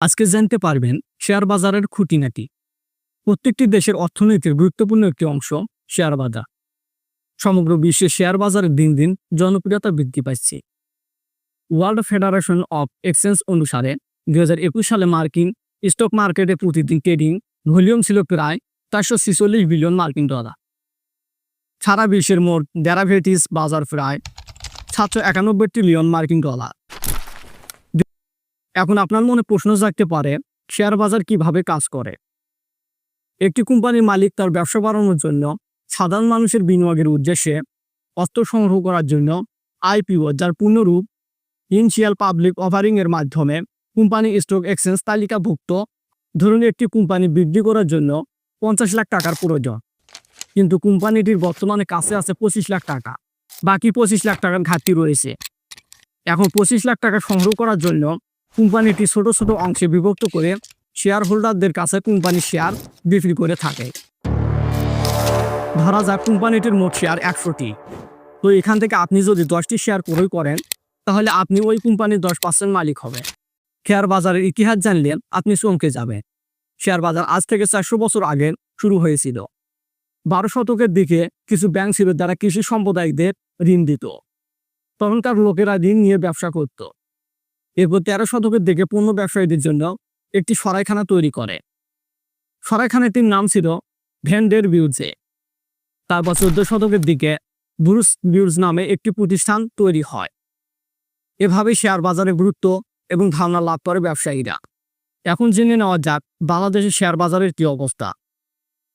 আজকে জানতে পারবেন শেয়ার বাজারের খুঁটিনাটি। প্রত্যেকটি দেশের অর্থনীতির গুরুত্বপূর্ণ একটি অংশ শেয়ার বাজার। সমগ্র বিশ্বে শেয়ার বাজারে দিন দিন জনপ্রিয়তা বৃদ্ধি পাচ্ছে। ওয়ার্ল্ড ফেডারেশন অফ এক্সচেঞ্জ অনুসারে দু হাজার একুশ সালে মার্কিন স্টক মার্কেটে প্রতিদিন ট্রেডিং ভলিউম ছিল প্রায় চারশো ছিচল্লিশ বিলিয়ন মার্কিন ডলার। সারা বিশ্বের মোট ডেরাভেটিস বাজার প্রায় সাতশো একানব্বই ট্রিলিয়ন মার্কিন ডলার। এখন আপনার মনে প্রশ্ন জাগতে পারে, শেয়ার বাজার কীভাবে কাজ করে? একটি কোম্পানির মালিক তার ব্যবসা বাড়ানোর জন্য সাধারণ মানুষের বিনিয়োগের উদ্দেশ্যে অর্থ সংগ্রহ করার জন্য আইপিও, যার পূর্ণরূপ ইনিশিয়াল পাবলিক অফারিং এর মাধ্যমে কোম্পানি স্টক এক্সচেঞ্জ তালিকাভুক্ত। ধরুন, একটি কোম্পানি বৃদ্ধি করার জন্য পঞ্চাশ লাখ টাকার প্রয়োজন, কিন্তু কোম্পানিটির বর্তমানে কাছে আছে পঁচিশ লাখ টাকা, বাকি পঁচিশ লাখ টাকার ঘাটতি রয়েছে। এখন পঁচিশ লাখ টাকা সংগ্রহ করার জন্য কোম্পানিটি ছোট ছোট অংশে বিভক্ত করে শেয়ার হোল্ডারদের কাছে কোম্পানির শেয়ার বিক্রি করে থাকে। ধরা যাক কোম্পানিটির মোট শেয়ার একশোটি। তো এখান থেকে আপনি যদি দশটি শেয়ার ক্রয় করেন, তাহলে আপনি ওই কোম্পানির দশ পার্সেন্ট মালিক হবে। শেয়ার বাজারের ইতিহাস জানলে আপনি চমকে যাবেন। শেয়ার বাজার আজ থেকে চারশো বছর আগে শুরু হয়েছিল। বারো শতকের দিকে কিছু ব্যাংক ছিল যারা কৃষি সম্প্রদায়দের ঋণ দিত। তখনকার লোকেরা ঋণ নিয়ে ব্যবসা করত। এরপর তেরো শতকের দিকে পণ্য ব্যবসায়ীদের জন্য একটি সরাইখানা তৈরি করে। সরাইখানাটির নাম ছিল ভ্যান্ডের বিউজে তারপর চোদ্দ শতকের দিকে ব্রুস বিউজ নামে একটি প্রতিষ্ঠান তৈরি হয়। এভাবে শেয়ার বাজারে গুরুত্ব এবং ধারণা লাভ করে ব্যবসায়ীরা। এখন জেনে নেওয়া যাক বাংলাদেশের শেয়ার বাজারের কি অবস্থা।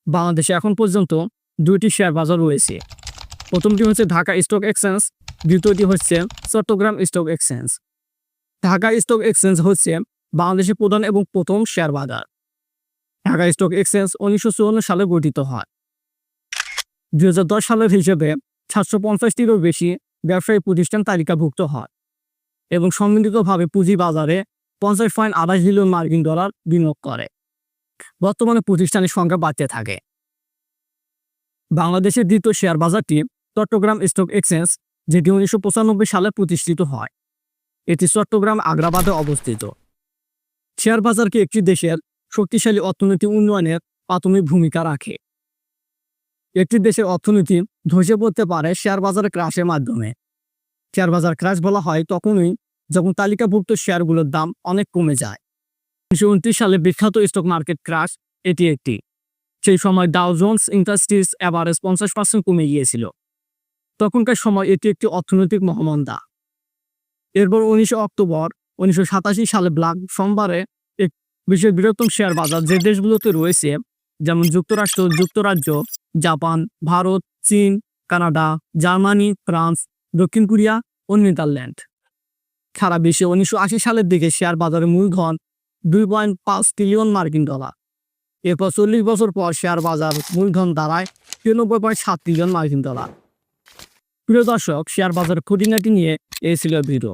বাংলাদেশে এখন পর্যন্ত দুইটি শেয়ার বাজার রয়েছে। প্রথমটি হচ্ছে ঢাকা স্টক এক্সচেঞ্জ, দ্বিতীয়টি হচ্ছে Chattogram stock exchange. Dhaka stock exchange হচ্ছে বাংলাদেশের প্রধান এবং প্রথম শেয়ার বাজার। ঢাকা স্টক এক্সচেঞ্জ উনিশশো চুয়ান্ন সালে গঠিত হয়। দুই হাজার দশ সালের হিসেবে সাতশো পঞ্চাশটিরও বেশি ব্যবসায়ী প্রতিষ্ঠান তালিকাভুক্ত হয় এবং সম্মিলিতভাবে পুঁজি বাজারে পঞ্চাশ পয়েন্ট আঠাশ বিলিয়ন মার্কিন ডলার বিনিয়োগ করে। বর্তমানে প্রতিষ্ঠানের সংখ্যা বাড়তে থাকে। বাংলাদেশের দ্বিতীয় শেয়ার বাজারটি চট্টগ্রাম স্টক এক্সচেঞ্জ, যেটি উনিশশো পঁচানব্বই সালে প্রতিষ্ঠিত হয়। এটি চট্টগ্রাম আগ্রাবাদে অবস্থিত। শেয়ার বাজারকে একটি দেশের শক্তিশালী অর্থনীতি উন্নয়নের প্রাথমিক ভূমিকা রাখে। একটি দেশের অর্থনীতি ধসে পড়তে পারে শেয়ার বাজার ক্রাশের মাধ্যমে। শেয়ার বাজার ক্রাশ বলা হয় তখনই যখন তালিকাভুক্ত শেয়ারগুলোর দাম অনেক কমে যায়। উনিশশো উনত্রিশ সালে বিখ্যাত স্টক মার্কেট ক্রাশ এটি একটি। সেই সময় ডাও জোন্স ইন্ডাস্ট্রিজ অ্যাভারেজ পঞ্চাশ পার্সেন্ট কমে গিয়েছিল। তখনকার সময় এটি একটি অর্থনৈতিক মহামন্দা। এরপর উনিশে অক্টোবর, উনিশশো সাতাশি সালে ব্ল্যাক সোমবারে এক বিশ্বের বৃহত্তম শেয়ার বাজার যে দেশগুলোতে রয়েছে, যেমন যুক্তরাষ্ট্র, যুক্তরাজ্য, জাপান, ভারত, চীন, কানাডা, জার্মানি, ফ্রান্স, দক্ষিণ কোরিয়া ও নেদারল্যান্ড। সারা বিশ্বে উনিশশো আশি সালের দিকে শেয়ার বাজারের মূলধন দুই পয়েন্ট পাঁচ ট্রিলিয়ন মার্কিন ডলার। এরপর চল্লিশ বছর পর শেয়ার বাজার মূলধন দাঁড়ায় তিরানব্বই পয়েন্ট সাত ট্রিলিয়ন মার্কিন ডলার। প্রিয় দর্শক, শেয়ার বাজার খুঁটিনাটি নিয়ে এই ছিল ভিডিও।